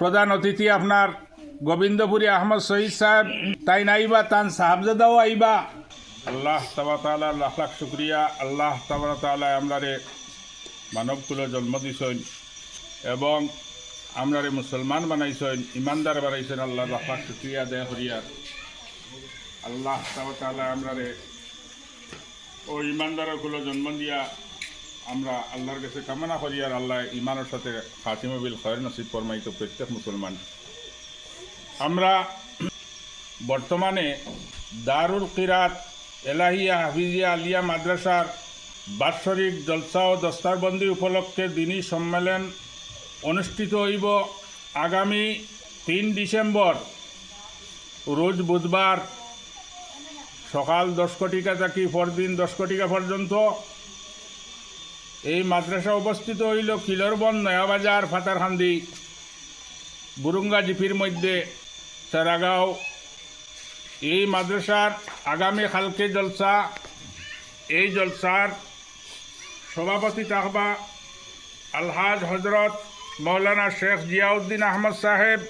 প্রধান অতিথি আপনার গোবিন্দপুরী আহমদ শহীদ সাহেব। তাই নাইবা তান সাহাবজাদাও আইবা। আল্লাহ তাবা তালা লাখ লাখ শুক্রিয়া। আল্লাহ তাবা তালা আমরারে মানবকুলে জন্ম দিছেন এবং আমরারে মুসলমান বানাইছেন, ইমানদার বানাইছেন। আল্লাহ লাখ লাখ শুক্রিয়া দেয় হরিয়ার। আল্লাহ তাবা তালা আমরারে ও ইমানদারগুলো জন্ম দিয়া আমরা আল্লাহর কাছে কামনা করি আর আল্লাহ ইমানের সাথে খাতিমবিল খয়ের নসিব ফরমাইত প্রত্যেক মুসলমান। আমরা বর্তমানে দারুল কিরাত, এলাহিয়া হাফিজিয়া আলিয়া মাদ্রাসার বাৎসরিক জলসা ও দস্তারবন্দি উপলক্ষে দিনী সম্মেলন অনুষ্ঠিত হইব আগামী তিন ডিসেম্বর। রোজ বুধবার সকাল দশ কোটিকা থাকি পরদিন দশ কোটিকা পর্যন্ত এই মাদ্রাসা অবস্থিত হইল কিলরবন নয়াবাজার ফাতারখান্দি বুরুঙ্গা জিপির মধ্যে চারাগাঁও এই মাদ্রাসার আগামী কালকে জলসা। এই জলসার সভাপতি থাকবা আলহাজ হজরত মৌলানা শেখ জিয়াউদ্দিন আহমদ সাহেব।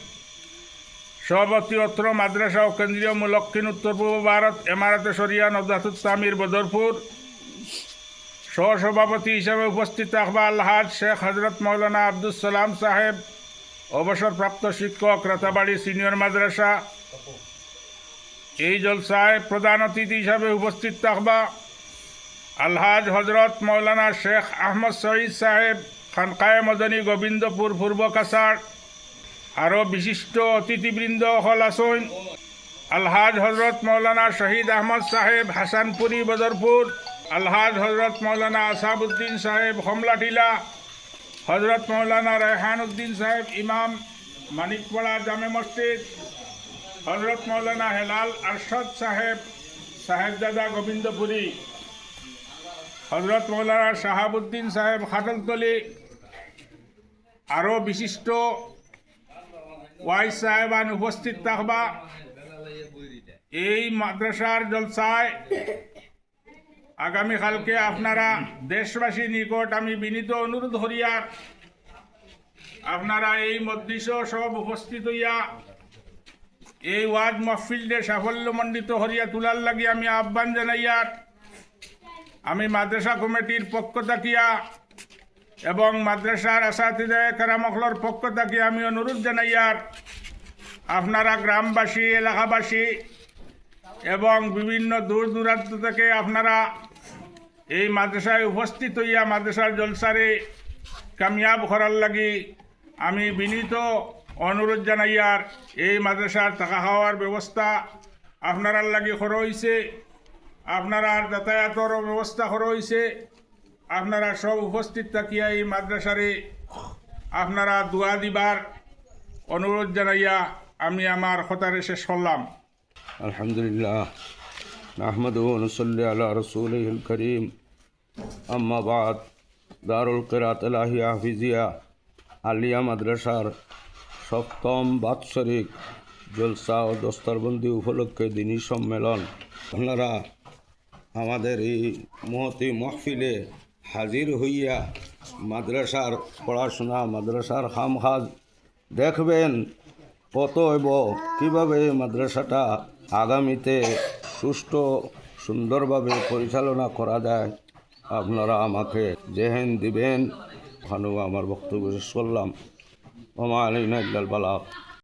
সভাপতি অত্র মাদ্রাসা ও কেন্দ্রীয় মুলক্ষিন উত্তর পূর্ব ভারত, এমারাতে শরিয়া নবদাতুল তামির, বদরপুর। সহসভাপতি হিসাবে উপস্থিত থাকবা আলহাজ শেখ হজরত মৌলানা আব্দুল সালাম সাহেব, অবসরপ্রাপ্ত শিক্ষক রাতাবাড়ি সিনিয়র মাদ্রাসা, এই জলসায় প্রধান অতিথি হিসাবে উপস্থিত থাকবা আলহাজ হজরত মৌলানা শেখ আহমদ শহীদ সাহেব, খানকায় মদনী গোবিন্দপুর পূর্ব কাছাড় আরও বিশিষ্ট অতিথিবৃন্দ হল আসন। আলহাজ হজরত মৌলানা শহীদ আহমদ সাহেব, হাসানপুরি, বদরপুর আলহাজ হজরত মৌলানা আসাবুদ্দিন সাহেব হমলাটিলা, হজরত মৌলানা রেহান উদ্দিন সাহেব ইমাম মানিকপাড়া জামে মসজিদ, হজরত মৌলানা হেলাল আরশদ সাহেব সাহেবজাদা গোবিন্দপুরী, হজরত মৌলানা শাহাবুদ্দিন সাহেব খাটলতলি আরও বিশিষ্ট ওয়াইস সাহেবান উপস্থিত থাকবা। এই মাদ্রাসার জলসায় আগামীকালকে আপনারা দেশবাসী নিকট আমি বিনীত অনুরোধ হরিয়ার আপনারা এই মদ্রিস সব উপস্থিত হইয়া এই ওয়াজ মহফিলডে সাফল্যমণ্ডিত হরিয়া তুলার লাগি আমি আহ্বান জানাইয়ার আমি মাদ্রাসা কমিটির পক্ষ থাকিয়া এবং মাদ্রাসার আসাতিদায় কারামখলর পক্ষ থেকে আমি অনুরোধ জানাইয়ার আপনারা গ্রামবাসী, এলাকাবাসী এবং বিভিন্ন দূর দূরান্ত থেকে আপনারা এই মাদ্রাসায় উপস্থিত হইয়া মাদ্রাসার জলসারে কামিয়াব করার লাগি আমি বিনীত অনুরোধ জানাইয়ার এই মাদ্রাসার থাকা খাওয়ার ব্যবস্থা আপনারার লাগি খর হইছে। আপনারার যাতায়াতর ব্যবস্থা খর হইছে। আপনারা সব উপস্থিত থাকিয়া এই মাদ্রাসারে আপনারা দোয়া দিবার অনুরোধ জানাইয়া আমি আমার খতারে শেষ করলাম। আলহামদুলিল্লাহ। আহমদ ও রসুল করিম। আম্মাবাদ দারুল কেরাত এলাহিয়া ফিজিয়া আলিয়া মাদ্রাসার সপ্তম বাৎসরিক জলসা ও দস্তারবন্দি উপলক্ষে দিনী সম্মেলন। আপনারা আমাদের এই মহতি মহফিলে হাজির হইয়া মাদ্রাসার পড়াশোনা, মাদ্রাসার হামহাজ দেখবেন কত এব কীভাবে মাদ্রাসাটা আগামীতে সুষ্ঠু, সুন্দরভাবে পরিচালনা করা যায় আপনারা আমাকে যেহেন দিবেন ওখানেও আমার বক্তব্য শেষ করলাম। ওমা আলী ইল্লাল বালাগ।